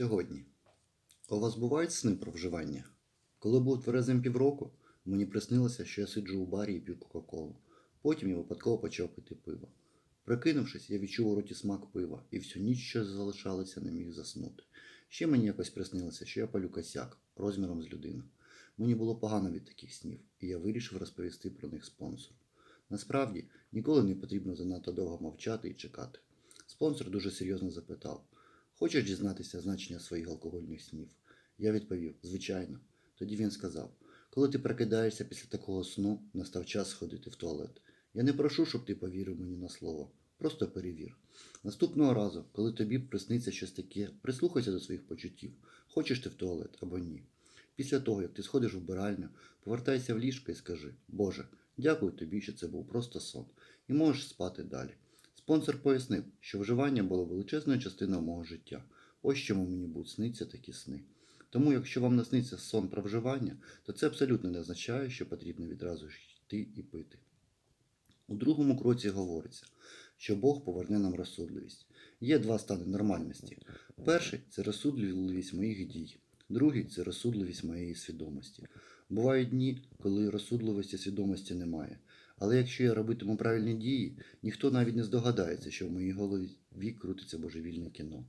Сьогодні. У вас бувають сни про вживання? Коли був тверезим півроку, мені приснилося, що я сиджу у барі і п'ю Кока-Колу. Потім я випадково почав пити пиво. Прикинувшись, я відчув у роті смак пива і всю ніч, що залишалася, не міг заснути. Ще мені якось приснилося, що я палю косяк розміром з людину. Мені було погано від таких снів, і я вирішив розповісти про них спонсору. Насправді, ніколи не потрібно занадто довго мовчати і чекати. Спонсор дуже серйозно запитав: Хочеш дізнатися значення своїх алкогольних снів? Я відповів: звичайно. Тоді він сказав: Коли ти прокидаєшся після такого сну, настав час сходити в туалет. Я не прошу, щоб ти повірив мені на слово. Просто перевір. Наступного разу, коли тобі присниться щось таке, прислухайся до своїх почуттів, хочеш ти в туалет або ні. Після того, як ти сходиш в вбиральню, повертайся в ліжко і скажи: Боже, дякую тобі, що це був просто сон, і можеш спати далі. Спонсор пояснив, що вживання було величезною частиною мого життя. Ось чому мені будуть сниться такі сни. Тому, якщо вам насниться сон про вживання, то це абсолютно не означає, що потрібно відразу ж йти і пити. У другому кроці говориться, що Бог поверне нам розсудливість. Є два стани нормальності. Перший це розсудливість моїх дій, другий це розсудливість моєї свідомості. Бувають дні, коли розсудливості свідомості немає. Але якщо я робитиму правильні дії, ніхто навіть не здогадається, що в моїй голові крутиться божевільне кіно.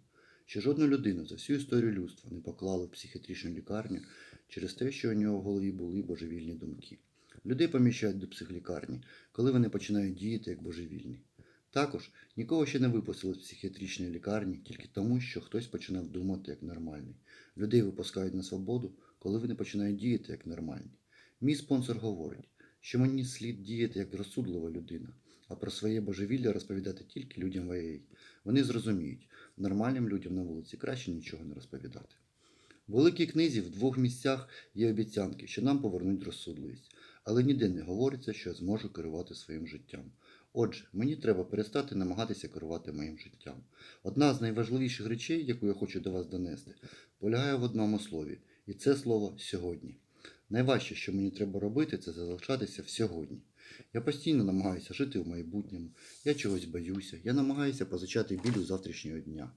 Що жодну людину за всю історію людства не поклали в психіатричну лікарню через те, що у нього в голові були божевільні думки. Людей поміщають до психлікарні, коли вони починають діяти як божевільні. Також нікого ще не випустили з психіатричної лікарні тільки тому, що хтось починав думати як нормальний. Людей випускають на свободу, коли вони починають діяти як нормальні. Мій спонсор говорить, що мені слід діяти як розсудлива людина, а про своє божевілля розповідати тільки людям ВАЄ. Вони зрозуміють, нормальним людям на вулиці краще нічого не розповідати. В великій книзі в двох місцях є обіцянки, що нам повернуть розсудливість, але ніде не говориться, що я зможу керувати своїм життям. Отже, мені треба перестати намагатися керувати моїм життям. Одна з найважливіших речей, яку я хочу до вас донести, полягає в одному слові, і це слово сьогодні. Найважче, що мені треба робити, це залишатися в сьогодні. Я постійно намагаюся жити в майбутньому, я чогось боюся, я намагаюся позичати біль у завтрашнього дня.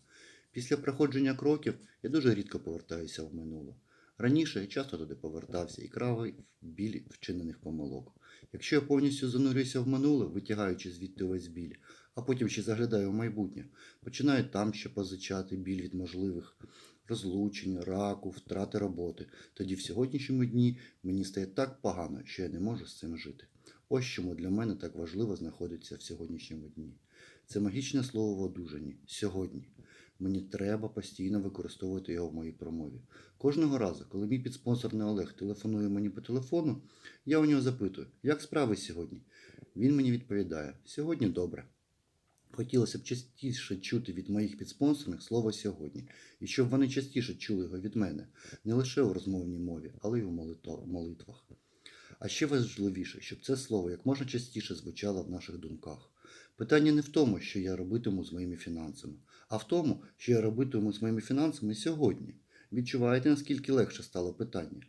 Після проходження кроків я дуже рідко повертаюся в минуле. Раніше я часто туди повертався і кравий біль вчинених помилок. Якщо я повністю занурююся в минуле, витягаючи звідти весь біль, а потім ще заглядаю в майбутнє, починаю там ще позичати біль від можливих розлучень, раку, втрати роботи. Тоді в сьогоднішньому дні мені стає так погано, що я не можу з цим жити. Ось чому для мене так важливо знаходитися в сьогоднішньому дні. Це магічне слово в одужанні сьогодні. Мені треба постійно використовувати його в моїй промові. Кожного разу, коли мій підспонсорний Олег телефонує мені по телефону, я у нього запитую, як справи сьогодні? Він мені відповідає: сьогодні добре. Хотілося б частіше чути від моїх підспонсорних слово сьогодні, і щоб вони частіше чули його від мене, не лише у розмовній мові, але й у молитвах. А ще важливіше, щоб це слово як можна частіше звучало в наших думках. Питання не в тому, що я робитиму з моїми фінансами, а в тому, що я робитиму з моїми фінансами сьогодні. Відчуваєте, наскільки легше стало питання?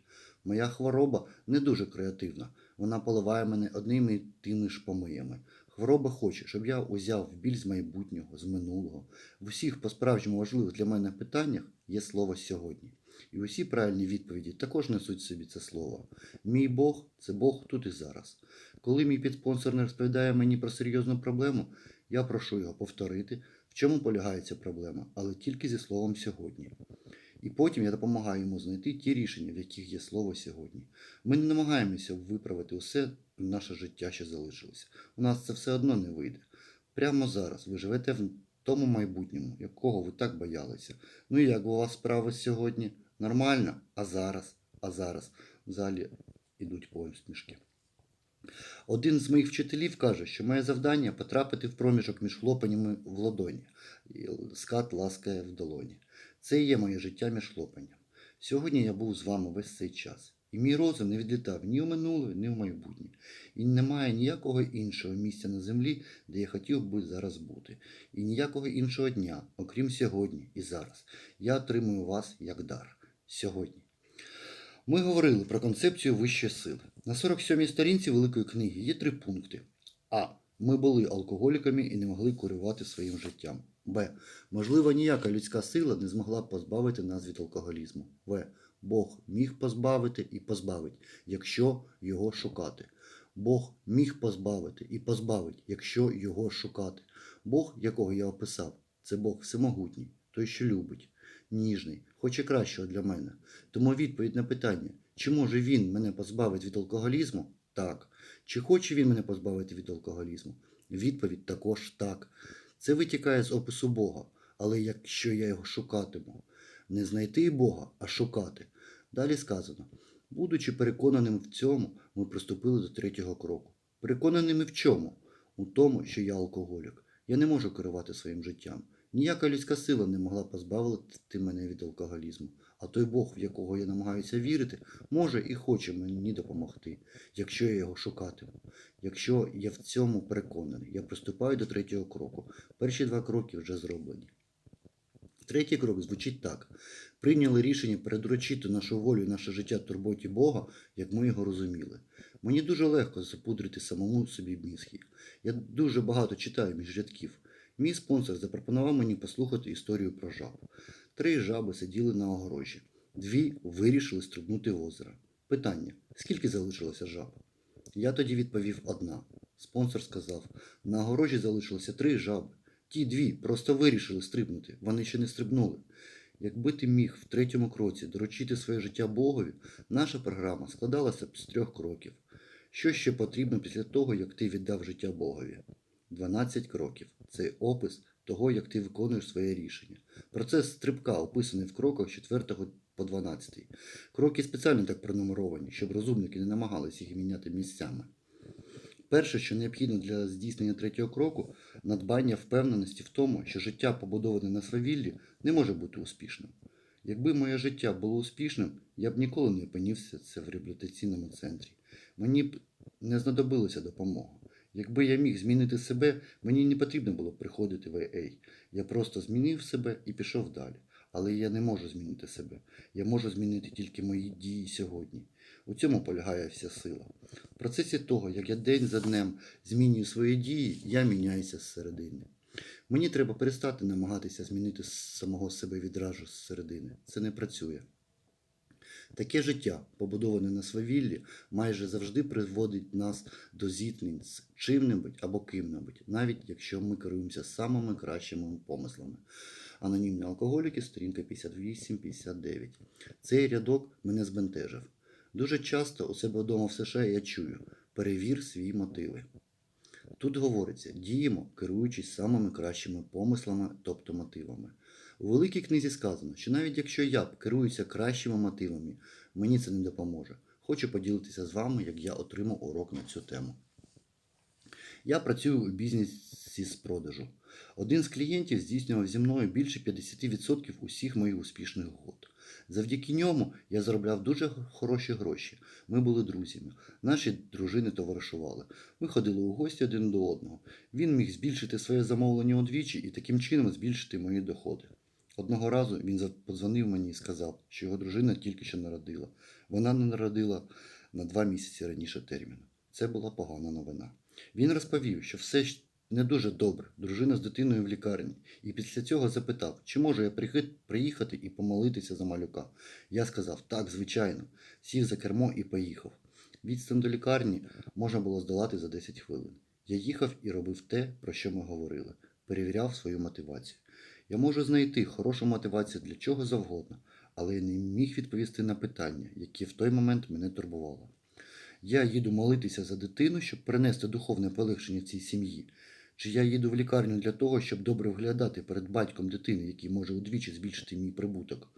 Моя хвороба не дуже креативна. Вона поливає мене одними і тими ж помиями. Хвороба хоче, щоб я узяв біль з майбутнього, з минулого. В усіх по-справжньому важливих для мене питаннях є слово сьогодні. І усі правильні відповіді також несуть собі це слово. Мій Бог це Бог тут і зараз. Коли мій підспонсор не розповідає мені про серйозну проблему, я прошу його повторити, в чому полягає ця проблема, але тільки зі словом сьогодні. І потім я допомагаю йому знайти ті рішення, в яких є слово сьогодні. Ми не намагаємося виправити усе наше життя, що залишилося. У нас це все одно не вийде. Прямо зараз ви живете в тому майбутньому, якого ви так боялися. Ну і як у вас справи сьогодні? Нормально? А зараз? А зараз? В залі ідуть посмішки. Один з моїх вчителів каже, що моє завдання потрапити в проміжок між хлопаннями в ладоні. Скат ласкає в долоні. Це і є моє життя між хлопанням. Сьогодні я був з вами весь цей час. І мій розум не відлітав ні в минуле, ні в майбутнє. І немає ніякого іншого місця на землі, де я хотів би зараз бути. І ніякого іншого дня, окрім сьогодні і зараз. Я отримую вас як дар. Сьогодні. Ми говорили про концепцію вищої сили. На 47-й сторінці Великої книги є три пункти. А. Ми були алкоголіками і не могли керувати своїм життям. Б. Можливо, ніяка людська сила не змогла позбавити нас від алкоголізму. В. Бог міг позбавити і позбавить, якщо його шукати. Бог міг позбавити і позбавить, якщо його шукати. Бог, якого я описав, це Бог всемогутній, той, що любить, ніжний, хоче кращого для мене. Тому відповідь на питання, чи може він мене позбавити від алкоголізму? Так. Чи хоче він мене позбавити від алкоголізму? Відповідь також так. Це витікає з опису Бога, але якщо я його шукатиму, не знайти Бога, а шукати. Далі сказано, будучи переконаним в цьому, ми приступили до третього кроку. Переконаними в чому? У тому, що я алкоголік. Я не можу керувати своїм життям. Ніяка людська сила не могла позбавити мене від алкоголізму. А той Бог, в якого я намагаюся вірити, може і хоче мені допомогти, якщо я його шукатиму. Якщо я в цьому переконаний, я приступаю до третього кроку. Перші два кроки вже зроблені. Третій крок звучить так: прийняли рішення передручити нашу волю і наше життя турботі Бога, як ми його розуміли. Мені дуже легко запудрити самому собі мізки. Я дуже багато читаю між рядків. Мій спонсор запропонував мені послухати історію про жаб. Три жаби сиділи на огорожі. Дві вирішили стрибнути в озеро. Питання: скільки залишилося жаб? Я тоді відповів одна. Спонсор сказав: на огорожі залишилося три жаби. Ті дві просто вирішили стрибнути, вони ще не стрибнули. Якби ти міг в третьому кроці доручити своє життя Богові, наша програма складалася б з трьох кроків. Що ще потрібно після того, як ти віддав життя Богові? 12 кроків. Це опис того, як ти виконуєш своє рішення. Процес стрибка описаний в кроках з 4 по 12. Кроки спеціально так пронумеровані, щоб розумники не намагалися їх міняти місцями. Перше, що необхідно для здійснення третього кроку, надбання впевненості в тому, що життя, побудоване на свавіллі, не може бути успішним. Якби моє життя було успішним, я б ніколи не опинився в реабілітаційному центрі. Мені б не знадобилася допомога. Якби я міг змінити себе, мені не потрібно було приходити в AA. Я просто змінив себе і пішов далі. Але я не можу змінити себе. Я можу змінити тільки мої дії сьогодні. У цьому полягає вся сила. В процесі того, як я день за днем змінюю свої дії, я міняюся зсередини. Мені треба перестати намагатися змінити самого себе відразу зсередини. Це не працює. Таке життя, побудоване на свавіллі, майже завжди приводить нас до зіткнень з чим-небудь або ким-небудь, навіть якщо ми керуємося самими кращими помислами. Анонімні алкоголіки, сторінка 58-59. Цей рядок мене збентежив. Дуже часто у себе вдома в США я чую перевір свої мотиви. Тут говориться, діємо, керуючись самими кращими помислами, тобто мотивами. У великій книзі сказано, що навіть якщо я б керуюся кращими мотивами, мені це не допоможе. Хочу поділитися з вами, як я отримав урок на цю тему. Я працюю у бізнесі з продажу. Один з клієнтів здійснював зі мною більше 50% усіх моїх успішних год. Завдяки ньому я заробляв дуже хороші гроші. Ми були друзями. Наші дружини товаришували. Ми ходили у гості один до одного. Він міг збільшити своє замовлення удвічі і таким чином збільшити мої доходи. Одного разу він подзвонив мені і сказав, що його дружина тільки що народила. Вона не народила на два місяці раніше терміну. Це була погана новина. Він розповів, що все не дуже добре, дружина з дитиною в лікарні, і після цього запитав, чи можу я приїхати і помолитися за малюка. Я сказав, так, звичайно, сів за кермо і поїхав. Відстань до лікарні можна було здолати за 10 хвилин. Я їхав і робив те, про що ми говорили, перевіряв свою мотивацію. Я можу знайти хорошу мотивацію для чого завгодно, але я не міг відповісти на питання, яке в той момент мене турбувало. Я їду молитися за дитину, щоб принести духовне полегшення цій сім'ї. Чи я їду в лікарню для того, щоб добре виглядати перед батьком дитини, який може удвічі збільшити мій прибуток?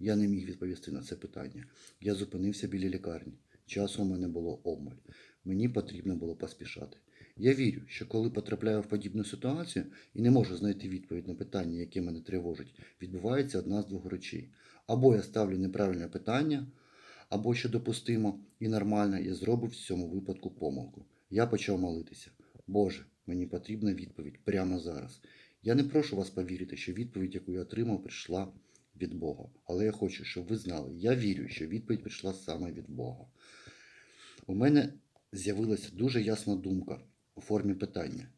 Я не міг відповісти на це питання. Я зупинився біля лікарні. Часу у мене було обмаль. Мені потрібно було поспішати. Я вірю, що коли потрапляю в подібну ситуацію і не можу знайти відповідь на питання, яке мене тривожить, відбувається одна з двох речей. Або я ставлю неправильне питання, або що допустимо і нормально, я зробив в цьому випадку помилку. Я почав молитися. Боже, мені потрібна відповідь прямо зараз. Я не прошу вас повірити, що відповідь, яку я отримав, прийшла від Бога. Але я хочу, щоб ви знали, я вірю, що відповідь прийшла саме від Бога. У мене з'явилася дуже ясна думка у формі питання.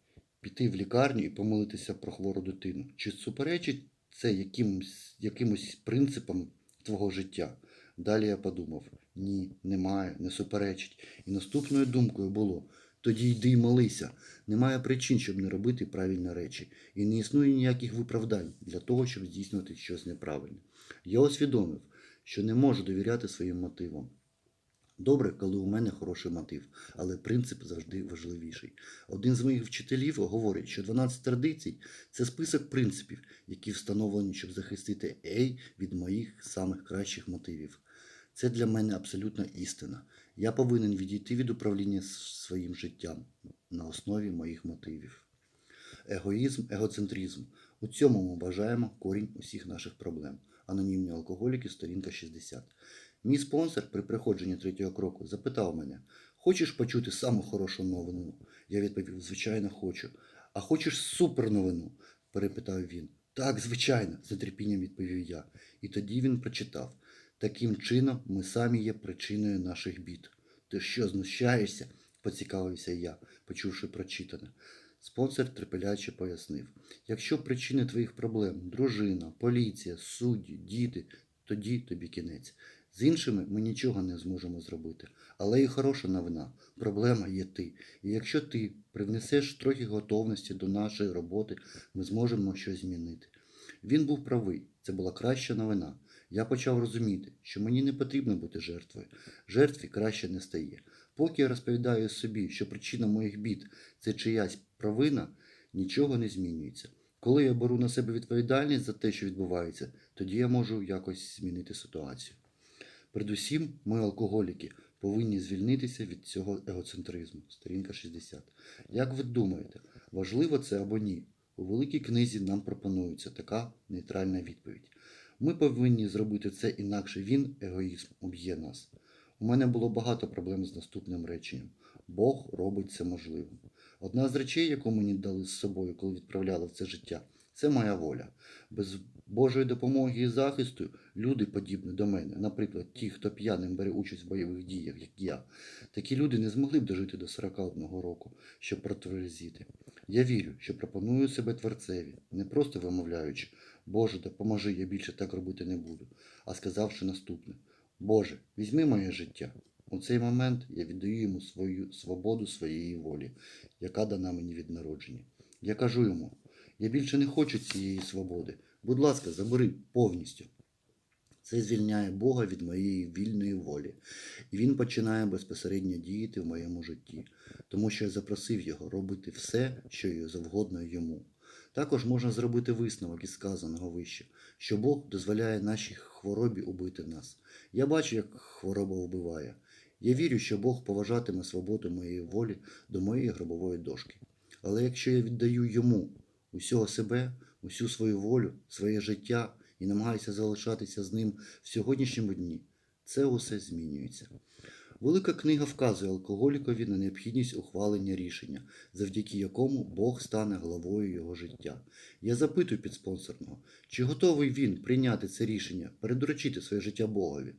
піти в лікарню і помолитися про хвору дитину? Чи суперечить це якимось, якимось принципам твого життя? Далі я подумав: ні, немає, не суперечить. І наступною думкою було: тоді йди й молися. Немає причин, щоб не робити правильні речі, і не існує ніяких виправдань для того, щоб здійснювати щось неправильне. Я усвідомив, що не можу довіряти своїм мотивам. Добре, коли у мене хороший мотив, але принцип завжди важливіший. Один з моїх вчителів говорить, що 12 традицій це список принципів, які встановлені, щоб захистити Ей від моїх самих кращих мотивів. Це для мене абсолютна істина. Я повинен відійти від управління своїм життям на основі моїх мотивів. Егоїзм, егоцентризм. У цьому ми бажаємо корінь усіх наших проблем. Анонімні алкоголіки, сторінка 60. Мій спонсор при приходженні третього кроку запитав мене: Хочеш почути саму хорошу новину? Я відповів: звичайно, хочу. А хочеш супер новину? перепитав він. Так, звичайно, з нетерпінням відповів я. І тоді він прочитав: таким чином ми самі є причиною наших бід. Ти що, знущаєшся? поцікавився я, почувши прочитане. Спонсор терпеляче пояснив: якщо причини твоїх проблем дружина, поліція, судді, діти, тоді тобі кінець. З іншими ми нічого не зможемо зробити. Але і хороша новина. Проблема є ти. І якщо ти привнесеш трохи готовності до нашої роботи, ми зможемо щось змінити. Він був правий, це була краща новина. Я почав розуміти, що мені не потрібно бути жертвою. Жертві краще не стає. Поки я розповідаю собі, що причина моїх бід це чиясь провина, нічого не змінюється. Коли я беру на себе відповідальність за те, що відбувається, тоді я можу якось змінити ситуацію. Передусім, ми, алкоголіки, повинні звільнитися від цього егоцентризму. Сторінка 60. Як ви думаєте, важливо це або ні? У великій книзі нам пропонується така нейтральна відповідь. Ми повинні зробити це інакше він, егоїзм, уб'є нас. У мене було багато проблем з наступним реченням. Бог робить це можливим. Одна з речей, яку мені дали з собою, коли відправляли в це життя, це моя воля. Без Божої допомоги і захисту люди, подібні до мене, наприклад, ті, хто п'яним бере участь в бойових діях, як я, такі люди не змогли б дожити до 41 року, щоб протверезіти. Я вірю, що пропоную себе творцеві, не просто вимовляючи, Боже, допоможи, я більше так робити не буду, а сказавши наступне: Боже, візьми моє життя. У цей момент я віддаю йому свою свободу своєї волі, яка дана мені від народження. Я кажу йому: я більше не хочу цієї свободи. Будь ласка, забери повністю. Це звільняє Бога від моєї вільної волі, і Він починає безпосередньо діяти в моєму житті, тому що я запросив його робити все, що завгодно йому. Також можна зробити висновок із сказаного вище, що Бог дозволяє нашій хворобі убити нас. Я бачу, як хвороба вбиває. Я вірю, що Бог поважатиме свободу моєї волі до моєї гробової дошки. Але якщо я віддаю йому усього себе, усю свою волю, своє життя і намагаюся залишатися з ним в сьогоднішньому дні, це усе змінюється. Велика книга вказує алкоголікові на необхідність ухвалення рішення, завдяки якому Бог стане главою його життя. Я запитую підспонсорного, чи готовий він прийняти це рішення, передурочити своє життя Богові.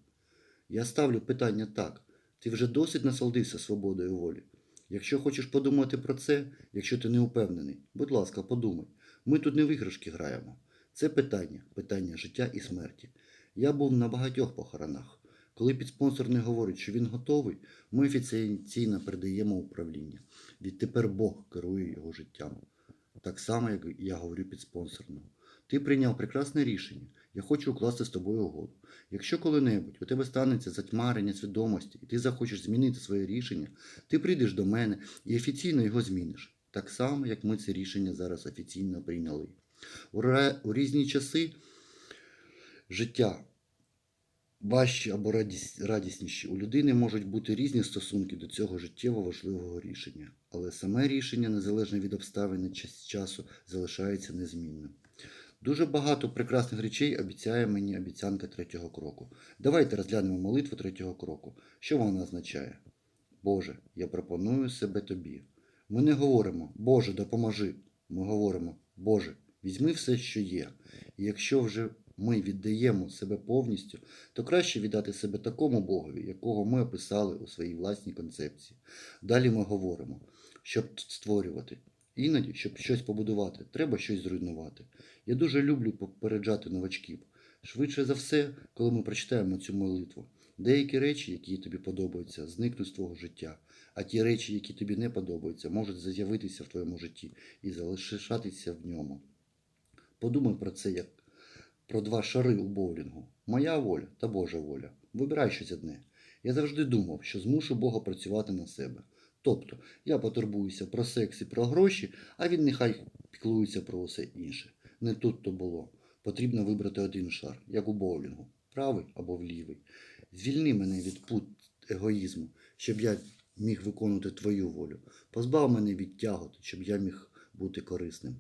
Я ставлю питання так: ти вже досить насолодився свободою волі. Якщо хочеш подумати про це, якщо ти не впевнений, будь ласка, подумай. Ми тут не в іграшки граємо. Це питання, питання життя і смерті. Я був на багатьох похоронах. Коли підспонсор не говорить, що він готовий, ми офіційно передаємо управління. Відтепер Бог керує його життям. Так само, як я говорю підспонсорному. Ти прийняв прекрасне рішення. Я хочу укласти з тобою угоду. Якщо коли-небудь у тебе станеться затьмарення свідомості, і ти захочеш змінити своє рішення, ти прийдеш до мене і офіційно його зміниш. Так само, як ми це рішення зараз офіційно прийняли. У, різні часи життя важчі або радіс- радісніші. У людини можуть бути різні стосунки до цього життєво важливого рішення, але саме рішення, незалежно від обставин час- часу, залишається незмінним. Дуже багато прекрасних речей обіцяє мені обіцянка третього кроку. Давайте розглянемо молитву третього кроку. Що вона означає? Боже, я пропоную себе тобі. Ми не говоримо Боже, допоможи. Ми говоримо Боже, візьми все, що є. І якщо вже ми віддаємо себе повністю, то краще віддати себе такому Богові, якого ми описали у своїй власній концепції. Далі ми говоримо, щоб створювати. Іноді, щоб щось побудувати, треба щось зруйнувати. Я дуже люблю попереджати новачків. Швидше за все, коли ми прочитаємо цю молитву, деякі речі, які тобі подобаються, зникнуть з твого життя, а ті речі, які тобі не подобаються, можуть з'явитися в твоєму житті і залишатися в ньому. Подумай про це як про два шари у боулінгу. Моя воля та Божа воля. Вибирай щось одне. Я завжди думав, що змушу Бога працювати на себе. Тобто, я потурбуюся про секс і про гроші, а він нехай піклується про усе інше. Не тут то було. Потрібно вибрати один шар, як у боулінгу, правий або в лівий. Звільни мене від пут егоїзму, щоб я міг виконувати твою волю. Позбав мене від тягот, щоб я міг бути корисним.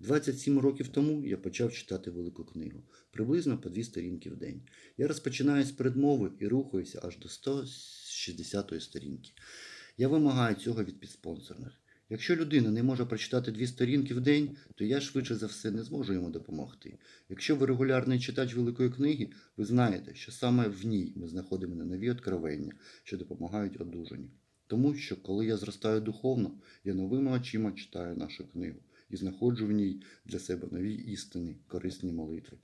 27 років тому я почав читати велику книгу, приблизно по дві сторінки в день. Я розпочинаю з передмови і рухаюся аж до 160 сторінки. Я вимагаю цього від підспонсорних. Якщо людина не може прочитати дві сторінки в день, то я швидше за все не зможу йому допомогти. Якщо ви регулярний читач великої книги, ви знаєте, що саме в ній ми знаходимо нові откровення, що допомагають одужанню. Тому що, коли я зростаю духовно, я новими очима читаю нашу книгу і знаходжу в ній для себе нові істини, корисні молитви.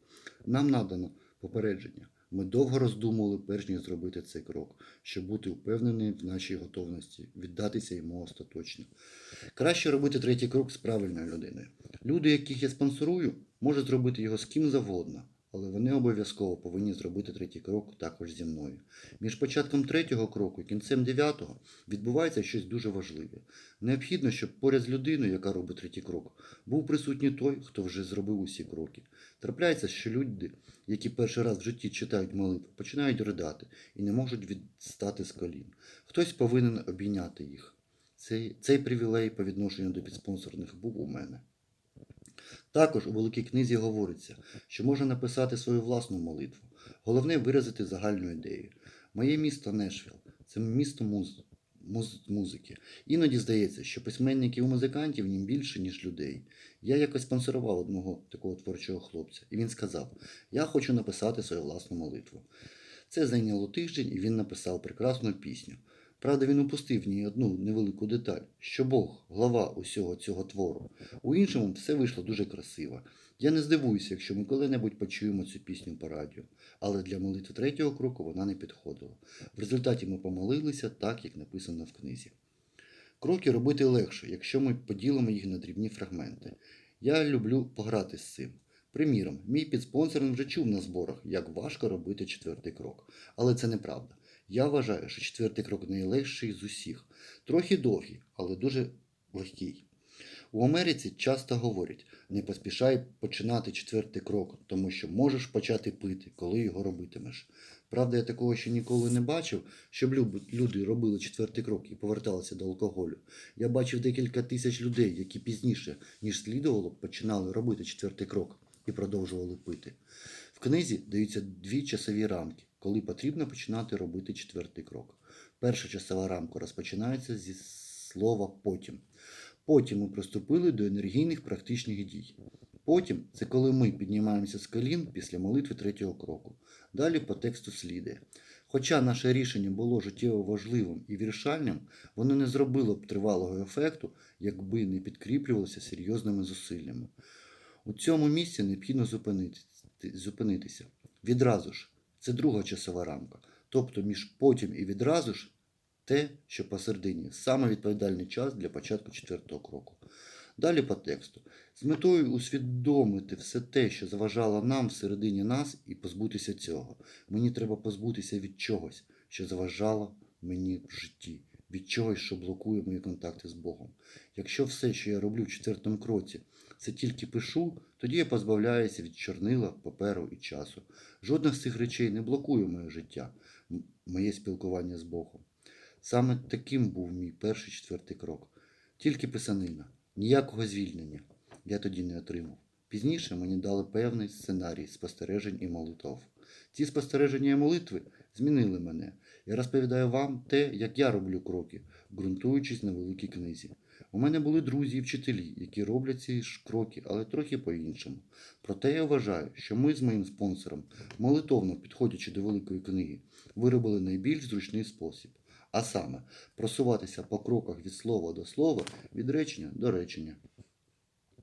Нам надано попередження. Ми довго роздумували, перш ніж зробити цей крок, щоб бути впевнені в нашій готовності, віддатися йому остаточно. Краще робити третій крок з правильною людиною. Люди, яких я спонсорую, можуть зробити його з ким завгодно, але вони обов'язково повинні зробити третій крок також зі мною. Між початком третього кроку і кінцем дев'ятого відбувається щось дуже важливе. Необхідно, щоб поряд з людиною, яка робить третій крок, був присутній той, хто вже зробив усі кроки. Трапляється, що люди, які перший раз в житті читають молитву, починають ридати і не можуть відстати з колін. Хтось повинен обійняти їх. Цей, цей привілей по відношенню до підспонсорних був у мене. Також у великій книзі говориться, що можна написати свою власну молитву. Головне виразити загальну ідею. Моє місто Нешвіл це місто муз... Муз... музики. Іноді здається, що письменників і музикантів нім більше, ніж людей. Я якось спонсорував одного такого творчого хлопця, і він сказав: Я хочу написати свою власну молитву. Це зайняло тиждень, і він написав прекрасну пісню. Правда, він упустив в ній одну невелику деталь, що Бог глава усього цього твору. У іншому все вийшло дуже красиво. Я не здивуюся, якщо ми коли-небудь почуємо цю пісню по радіо, але для молитви третього кроку вона не підходила. В результаті ми помолилися так, як написано в книзі. Кроки робити легше, якщо ми поділимо їх на дрібні фрагменти. Я люблю пограти з цим. Приміром, мій підспонсор вже чув на зборах, як важко робити четвертий крок. Але це неправда. Я вважаю, що четвертий крок найлегший з усіх. Трохи довгий, але дуже легкий. У Америці часто говорять: не поспішай починати четвертий крок, тому що можеш почати пити, коли його робитимеш. Правда, я такого ще ніколи не бачив, щоб люди робили четвертий крок і поверталися до алкоголю. Я бачив декілька тисяч людей, які пізніше, ніж слідувало, починали робити четвертий крок і продовжували пити. В книзі даються дві часові рамки, коли потрібно починати робити четвертий крок. Перша часова рамка розпочинається зі слова потім. Потім ми приступили до енергійних практичних дій. Потім це коли ми піднімаємося з колін після молитви третього кроку. Далі по тексту слідує. Хоча наше рішення було життєво важливим і вирішальним, воно не зробило б тривалого ефекту, якби не підкріплювалося серйозними зусиллями. У цьому місці необхідно зупинитися. Відразу ж, це друга часова рамка. Тобто між потім і відразу ж те, що посередині саме відповідальний час для початку четвертого кроку. Далі по тексту. З метою усвідомити все те, що заважало нам всередині нас, і позбутися цього. Мені треба позбутися від чогось, що заважало мені в житті, від чогось, що блокує мої контакти з Богом. Якщо все, що я роблю в четвертому кроці, це тільки пишу, тоді я позбавляюся від чорнила, паперу і часу. Жодна з цих речей не блокує моє життя, моє спілкування з Богом. Саме таким був мій перший четвертий крок. Тільки писанина, ніякого звільнення я тоді не отримав. Пізніше мені дали певний сценарій спостережень і молитв. Ці спостереження і молитви змінили мене. Я розповідаю вам те, як я роблю кроки, ґрунтуючись на великій книзі. У мене були друзі і вчителі, які роблять ці ж кроки, але трохи по-іншому. Проте я вважаю, що ми з моїм спонсором, молитовно підходячи до великої книги, виробили найбільш зручний спосіб. А саме, просуватися по кроках від слова до слова, від речення до речення.